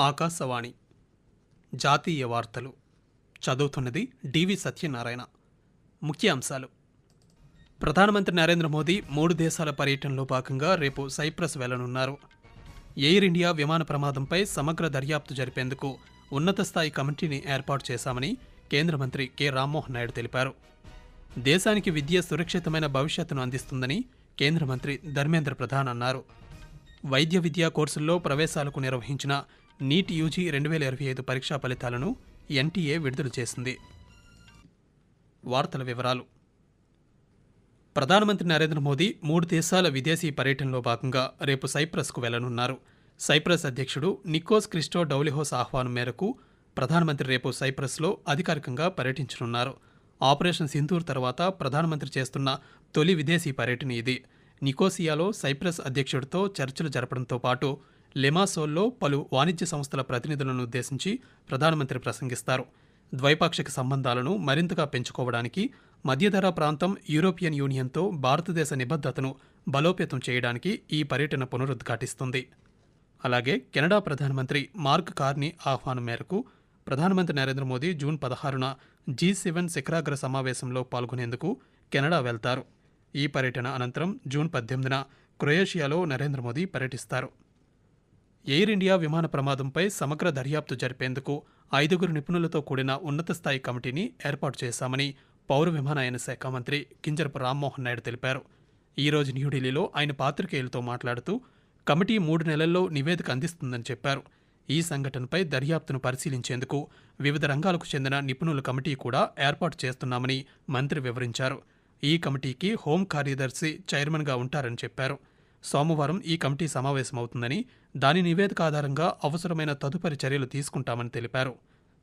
ఆకాశవాణి. జాతీయ వార్తలు. చదువుతున్నది డివి సత్యనారాయణ. ముఖ్యాంశాలు. ప్రధానమంత్రి నరేంద్ర మోదీ మూడు దేశాల పర్యటనలో భాగంగా రేపు సైప్రస్ వెళ్ళనున్నారు. ఎయిర్ ఇండియా విమాన ప్రమాదంపై సమగ్ర దర్యాప్తు జరిపేందుకు ఉన్నత స్థాయి కమిటీని ఏర్పాటు చేశామని కేంద్ర మంత్రి కె. రామ్మోహన్ నాయుడు తెలిపారు. దేశానికి విద్య సురక్షితమైన భవిష్యత్తును అందిస్తుందని కేంద్ర మంత్రి ధర్మేంద్ర ప్రధాన్ అన్నారు. వైద్య విద్యా కోర్సుల్లో ప్రవేశాలకు నిర్వహించిన నీట్ యూజీ రెండు వేల ఇరవై ఐదు పరీక్షా ఫలితాలను ఎన్టీఏ విడుదల చేసింది. వార్తల వివరాలు. ప్రధానమంత్రి నరేంద్ర మోదీ మూడు దేశాల విదేశీ పర్యటనలో భాగంగా రేపు సైప్రస్కు వెళ్ళనున్నారు. సైప్రస్ అధ్యక్షుడు నికోస్ క్రిస్టో డౌలిహోస్ ఆహ్వానం మేరకు ప్రధానమంత్రి రేపు సైప్రస్లో అధికారికంగా పర్యటించనున్నారు. ఆపరేషన్ సింధూర్ తర్వాత ప్రధానమంత్రి చేస్తున్న తొలి విదేశీ పర్యటన ఇది. నికోసియాలో సైప్రస్ అధ్యక్షుడితో చర్చలు జరపడంతో పాటు లెమాసోల్లో పలు వాణిజ్య సంస్థల ప్రతినిధులను ఉద్దేశించి ప్రధానమంత్రి ప్రసంగిస్తారు. ద్వైపాక్షిక సంబంధాలను మరింతగా పెంచుకోవడానికి మధ్యధరా ప్రాంతం యూరోపియన్ యూనియన్తో భారతదేశ నిబద్ధతను బలోపేతం చేయడానికి ఈ పర్యటన పునరుద్ఘాటిస్తుంది. అలాగే కెనడా ప్రధానమంత్రి మార్క్ కార్ని ఆహ్వానం మేరకు ప్రధానమంత్రి నరేంద్ర మోదీ జూన్ పదహారున జీ సెవెన్ శిఖరాగ్ర సమావేశంలో పాల్గొనేందుకు కెనడా వెళ్తారు. ఈ పర్యటన అనంతరం జూన్ పద్దెనిమిదిన క్రొయేషియాలో నరేంద్ర మోదీ పర్యటిస్తారు. ఎయిర్ ఇండియా విమాన ప్రమాదంపై సమగ్ర దర్యాప్తు జరిపేందుకు ఐదుగురు నిపుణులతో కూడిన ఉన్నత స్థాయి కమిటీని ఏర్పాటు చేశామని పౌర విమానయాన శాఖ మంత్రి కింజరపు రామ్మోహన్ నాయుడు తెలిపారు. ఈ రోజు న్యూఢిల్లీలో ఆయన పాత్రికేయులతో మాట్లాడుతూ కమిటీ మూడు నెలల్లో నివేదిక అందిస్తుందని చెప్పారు. ఈ సంఘటనపై దర్యాప్తును పరిశీలించేందుకు వివిధ రంగాలకు చెందిన నిపుణుల కమిటీ కూడా ఏర్పాటు చేస్తున్నామని మంత్రి వివరించారు. ఈ కమిటీకి హోం కార్యదర్శి చైర్మన్గా ఉంటారని చెప్పారు. సోమవారం ఈ కమిటీ సమావేశమవుతుందని దాని నివేదిక ఆధారంగా అవసరమైన తదుపరి చర్యలు తీసుకుంటామని తెలిపారు.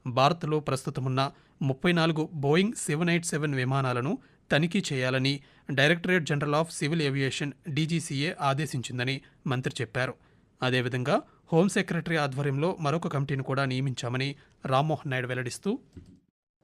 భారత్లో ప్రస్తుతమున్న ముప్పై నాలుగు బోయింగ్ సెవెన్ ఎయిట్ సెవెన్ విమానాలను తనిఖీ చేయాలని Directorate General of Civil Aviation DGCA ఆదేశించిందని మంత్రి చెప్పారు. అదేవిధంగా హోం సెక్రటరీ ఆధ్వర్యంలో మరొక కమిటీని కూడా నియమించామని Rammohan Naidu వెల్లడిస్తూ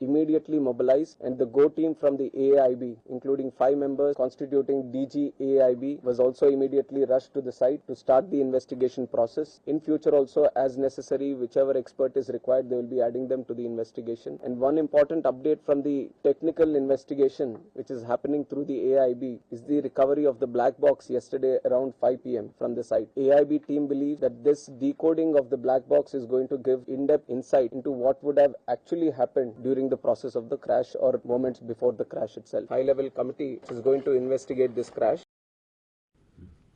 immediately mobilized and the go team from the AIB including five members constituting DG AIB was also immediately rushed to the site to start the investigation process. In future also as necessary whichever expert is required they will be adding them to the investigation. And one important update from the technical investigation which is happening through the AIB is the recovery of the black box yesterday around 5 pm from the site. AIB team believes that this decoding of the black box is going to give in-depth insight into what would have actually happened during the process of the crash or moments before the crash itself. High level committee is going to investigate this crash.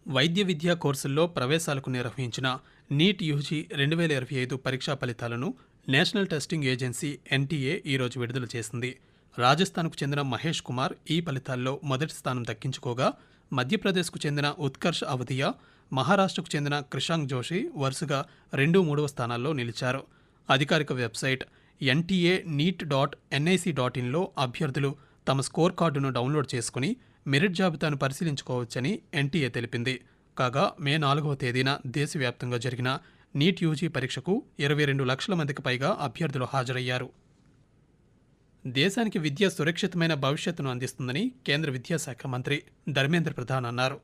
వైద్య విద్యా కోర్సుల్లో ప్రవేశాలకు నిర్వహించిన NEET UG రెండు వేల ఇరవై ఐదు పరీక్షా ఫలితాలను నేషనల్ టెస్టింగ్ ఏజెన్సీ ఎన్టీఏ ఈరోజు విడుదల చేసింది రాజస్థాన్కు చెందిన మహేష్ కుమార్ ఈ ఫలితాల్లో మొదటి స్థానం దక్కించుకోగా మధ్యప్రదేశ్కు చెందిన ఉత్కర్ష్ అవధియా మహారాష్ట్రకు చెందిన క్రిషాంక్ జోషి వరుసగా రెండు మూడవ స్థానాల్లో నిలిచారు అధికారిక website NTA NEET dot NIC dot ఇన్లో అభ్యర్థులు తమ స్కోర్ కార్డును డౌన్లోడ్ చేసుకుని మెరిట్ జాబితాను పరిశీలించుకోవచ్చని ఎన్టీఏ తెలిపింది. కాగా మే నాలుగవ తేదీన దేశవ్యాప్తంగా జరిగిన నీట్ యూజీ పరీక్షకు ఇరవై రెండు లక్షల మందికి పైగా అభ్యర్థులు హాజరయ్యారు. దేశానికి విద్య సురక్షితమైన భవిష్యత్తును అందిస్తుందని కేంద్ర విద్యాశాఖ మంత్రి ధర్మేంద్ర ప్రధాన్ అన్నారు.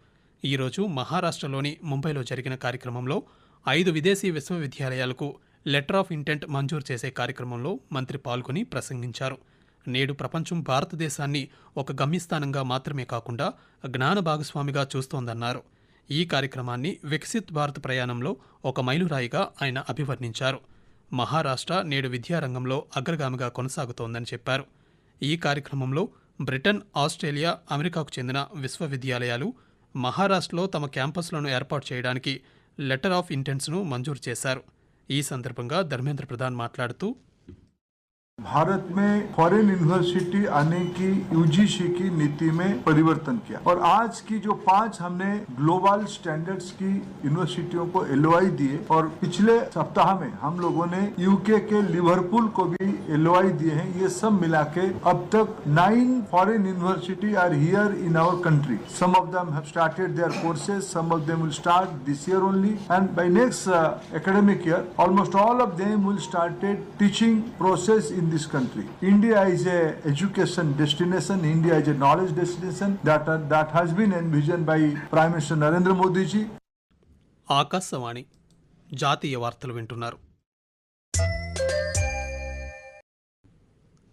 ఈరోజు మహారాష్ట్రలోని ముంబైలో జరిగిన కార్యక్రమంలో ఐదు విదేశీ విశ్వవిద్యాలయాలకు లెటర్ ఆఫ్ ఇంటెంట్ మంజూరు చేసే కార్యక్రమంలో మంత్రి పాల్గొని ప్రసంగించారు. నేడు ప్రపంచం భారతదేశాన్ని ఒక గమ్యస్థానంగా మాత్రమే కాకుండా జ్ఞాన భాగస్వామిగా చూస్తోందన్నారు. ఈ కార్యక్రమాన్ని వికసిత్ భారత్ ప్రయాణంలో ఒక మైలురాయిగా ఆయన అభివర్ణించారు. మహారాష్ట్ర నేడు విద్యారంగంలో అగ్రగామిగా కొనసాగుతోందని చెప్పారు. ఈ కార్యక్రమంలో బ్రిటన్ ఆస్ట్రేలియా అమెరికాకు చెందిన విశ్వవిద్యాలయాలు మహారాష్ట్రలో తమ క్యాంపస్లను ఏర్పాటు చేయడానికి లెటర్ ఆఫ్ ఇంటెంట్స్ను మంజూరు చేశారు. ఈ సందర్భంగా ధర్మేంద్ర ప్రధాన్ మాట్లాడుతూ भारत में फॉरेन यूनिवर्सिटी आने की यूजीसी की नीति में परिवर्तन किया। और आज की जो पाँच हमने ग्लोबल स्टैंडर्ड्स की यूनिवर्सिटियों को एलओआई दिए और पिछले सप्ताह में हम लोगों ने यूके के लिवरपूल को भी एलओआई दिए हैं ये सब मिला के अब तक nine foreign university are here in our country some of them have started their courses some of them will start this year only and by next uh, academic year almost all of them will started teaching process in this country. India is a education destination. India is a knowledge destination that uh, that has been envisioned by Prime Minister Narendra Modi ji. Akashvani జాతీయ వార్తలు వింటున్నారు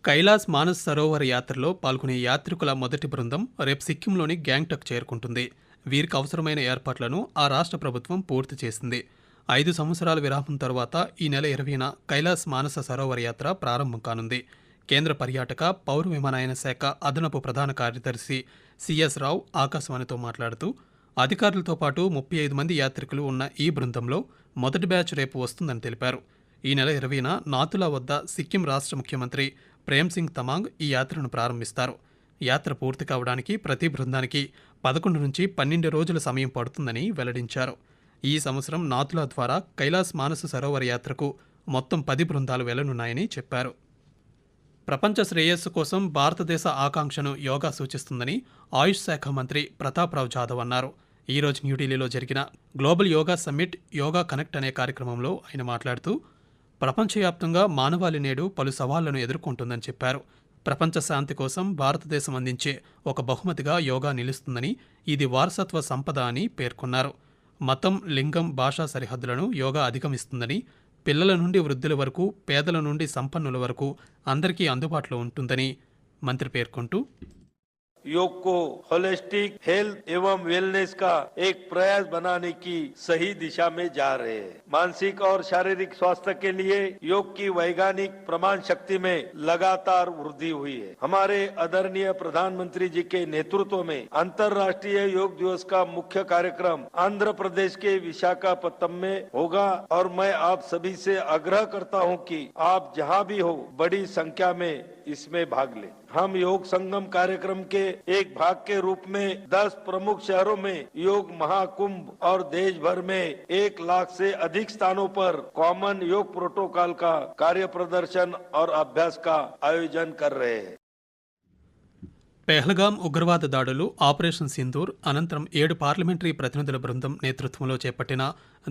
కైలాస్ మానస్ సరోవర్ యాత్రలో పాల్గొనే యాత్రికుల మొదటి బృందం రేపు సిక్కింలోని గ్యాంగ్టక్ చేరుకుంటుంది వీరికి అవసరమైన ఏర్పాట్లను ఆ రాష్ట్ర ప్రభుత్వం పూర్తి చేసింది ఐదు సంవత్సరాల విరామం తర్వాత ఈ నెల ఇరవైన కైలాస్ మానస సరోవర యాత్ర ప్రారంభం కానుంది. కేంద్ర పర్యాటక పౌర విమానయాన శాఖ అదనపు ప్రధాన కార్యదర్శి సిఎస్ రావు ఆకాశవాణితో మాట్లాడుతూ అధికారులతో పాటు ముప్పై ఐదు మంది యాత్రికులు ఉన్న ఈ బృందంలో మొదటి బ్యాచ్ రేపు వస్తుందని తెలిపారు. ఈ నెల ఇరవైన నాతులా వద్ద సిక్కిం రాష్ట్ర ముఖ్యమంత్రి ప్రేమ్ సింగ్ తమాంగ్ ఈ యాత్రను ప్రారంభిస్తారు. యాత్ర పూర్తి కావడానికి ప్రతి బృందానికి పదకొండు నుంచి పన్నెండు రోజుల సమయం పడుతుందని వెల్లడించారు. ఈ సంవత్సరం నాథుల ద్వారా కైలాస్ మానస సరోవర యాత్రకు మొత్తం పది బృందాలు వెళ్ళనున్నాయని చెప్పారు. ప్రపంచ శ్రేయస్సు కోసం భారతదేశ ఆకాంక్షను యోగా సూచిస్తుందని ఆయుష్ శాఖ మంత్రి ప్రతాప్రావు జాదవ్ అన్నారు. ఈ రోజు న్యూఢిల్లీలో జరిగిన global yoga summit yoga connect అనే కార్యక్రమంలో ఆయన మాట్లాడుతూ ప్రపంచవ్యాప్తంగా మానవాళి నేడు పలు సవాళ్ళను ఎదుర్కొంటుందని చెప్పారు. ప్రపంచ శాంతి కోసం భారతదేశం అందించే ఒక బహుమతిగా యోగా నిలుస్తుందని ఇది వారసత్వ సంపద అని పేర్కొన్నారు. మతం లింగం భాషా సరిహద్దులను యోగా అధిగమిస్తుందని పిల్లల నుండి వృద్ధుల వరకు పేదల నుండి సంపన్నుల వరకు అందరికీ అందుబాటులో ఉంటుందని మంత్రి పేర్కొంటూ योग को होलिस्टिक हेल्थ एवं वेलनेस का एक प्रयास बनाने की सही दिशा में जा रहे हैं। मानसिक और शारीरिक स्वास्थ्य के लिए योग की वैज्ञानिक प्रमाण शक्ति में लगातार वृद्धि हुई है। हमारे आदरणीय प्रधानमंत्री जी के नेतृत्व में अंतर्राष्ट्रीय योग दिवस का मुख्य कार्यक्रम आंध्र प्रदेश के विशाखापट्टनम में होगा और मैं आप सभी से आग्रह करता हूँ कि आप जहाँ भी हो, बड़ी संख्या में इसमें भाग लें। हम योग संगम कार्यक्रम के एक भाग के रूप में 10 प्रमुख शहरों में योग महाकुंभ और देश भर में एक लाख से अधिक स्थानों पर कॉमन योग प्रोटोकॉल का कार्य प्रदर्शन और अभ्यास का आयोजन कर रहे हैं పెహల్గాం ఉగ్రవాద దాడులు ఆపరేషన్ సింధూర్ అనంతరం ఏడు పార్లమెంటరీ ప్రతినిధుల బృందం నేతృత్వంలో చేపట్టిన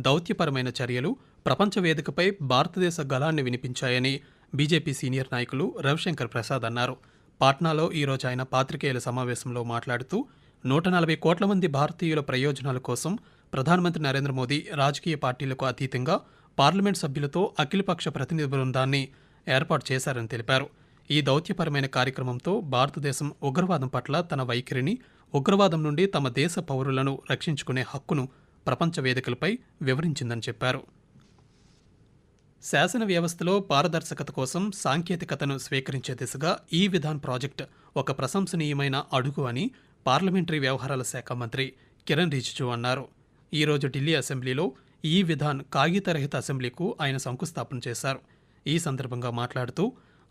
దౌత్యపరమైన చర్యలు ప్రపంచ వేదికపై భారతదేశ గళాన్ని వినిపించాయని బీజేపీ సీనియర్ నాయకులు రవిశంకర్ ప్రసాద్ అన్నారు పాట్నాలో ఈరోజు ఆయన పాత్రికేయుల సమావేశంలో మాట్లాడుతూ నూట నలభై కోట్ల మంది భారతీయుల ప్రయోజనాల కోసం ప్రధానమంత్రి నరేంద్ర మోదీ రాజకీయ పార్టీలకు అతీతంగా పార్లమెంట్ సభ్యులతో అఖిలపక్ష ప్రతినిధి బృందాన్ని ఏర్పాటు చేశారని తెలిపారు. ఈ దౌత్యపరమైన కార్యక్రమంతో భారతదేశం ఉగ్రవాదం పట్ల తన వైఖరిని ఉగ్రవాదం నుండి తమ దేశ పౌరులను రక్షించుకునే హక్కును ప్రపంచ వేదికలపై వివరించిందని చెప్పారు. శాసన వ్యవస్థలో పారదర్శకత కోసం సాంకేతికతను స్వీకరించే దిశగా ఈ విధాన్ ప్రాజెక్ట్ ఒక ప్రశంసనీయమైన అడుగు అని పార్లమెంటరీ వ్యవహారాల శాఖ మంత్రి కిరణ్ రిజిజు అన్నారు. ఈరోజు ఢిల్లీ అసెంబ్లీలో ఈ విధాన్ కాగితరహిత అసెంబ్లీకు ఆయన శంకుస్థాపన చేశారు. ఈ సందర్భంగా మాట్లాడుతూ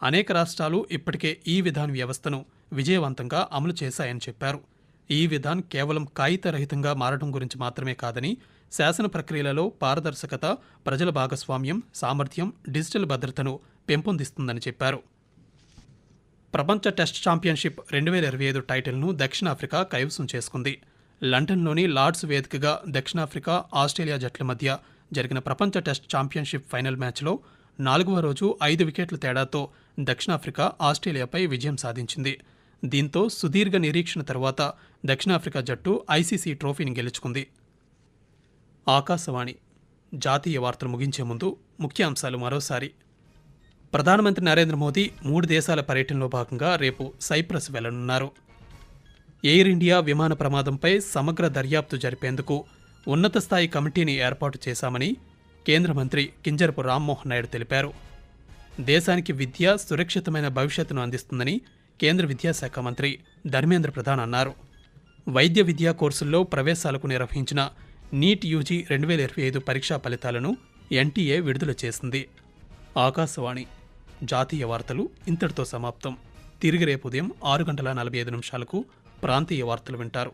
అనేక రాష్ట్రాలు ఇప్పటికే ఈ విధాన్ వ్యవస్థను విజయవంతంగా అమలు చేశాయని చెప్పారు. ఈ విధాన్ కేవలం కాగితరహితంగా మారడం గురించి మాత్రమే కాదని శాసన ప్రక్రియలలో పారదర్శకత ప్రజల భాగస్వామ్యం సామర్థ్యం డిజిటల్ భద్రతను పెంపొందిస్తుందని చెప్పారు. ప్రపంచ టెస్ట్ ఛాంపియన్షిప్ రెండు వేల ఇరవై ఐదు టైటిల్ను దక్షిణాఫ్రికా కైవసం చేసుకుంది. లండన్లోని లార్డ్స్ వేదికగా దక్షిణాఫ్రికా ఆస్ట్రేలియా జట్ల మధ్య జరిగిన ప్రపంచ టెస్ట్ ఛాంపియన్షిప్ ఫైనల్ మ్యాచ్లో నాలుగవ రోజు ఐదు వికెట్ల తేడాతో దక్షిణాఫ్రికా ఆస్ట్రేలియాపై విజయం సాధించింది. దీంతో సుదీర్ఘ నిరీక్షణ తర్వాత దక్షిణాఫ్రికా జట్టు ఐసీసీ ట్రోఫీని గెలుచుకుంది. ఆకాశవాణి. జాతీయ వార్తలు ముగించే ముందు ముఖ్యాంశాలు మరోసారి. ప్రధానమంత్రి నరేంద్ర మోదీ మూడు దేశాల పర్యటనలో భాగంగా రేపు సైప్రస్ వెళ్ళనున్నారు. ఎయిర్ ఇండియా విమాన ప్రమాదంపై సమగ్ర దర్యాప్తు జరిపేందుకు ఉన్నత స్థాయి కమిటీని ఏర్పాటు చేశామని కేంద్ర మంత్రి కింజరపు రామ్మోహన్ నాయుడు తెలిపారు. దేశానికి విద్య సురక్షితమైన భవిష్యత్తును అందిస్తుందని కేంద్ర విద్యాశాఖ మంత్రి ధర్మేంద్ర ప్రధాన్ అన్నారు. వైద్య విద్యా కోర్సుల్లో ప్రవేశాలకు నిర్వహించిన నీట్ యూజీ రెండు వేల ఇరవై ఐదు పరీక్షా ఫలితాలను ఎన్టీఏ విడుదల చేసింది. ఆకాశవాణి జాతీయ వార్తలు ఇంతటితో సమాప్తం. తిరిగి రేపు ఉదయం ఆరు గంటల నలభై ఐదు నిమిషాలకు ప్రాంతీయ వార్తలు వింటారు.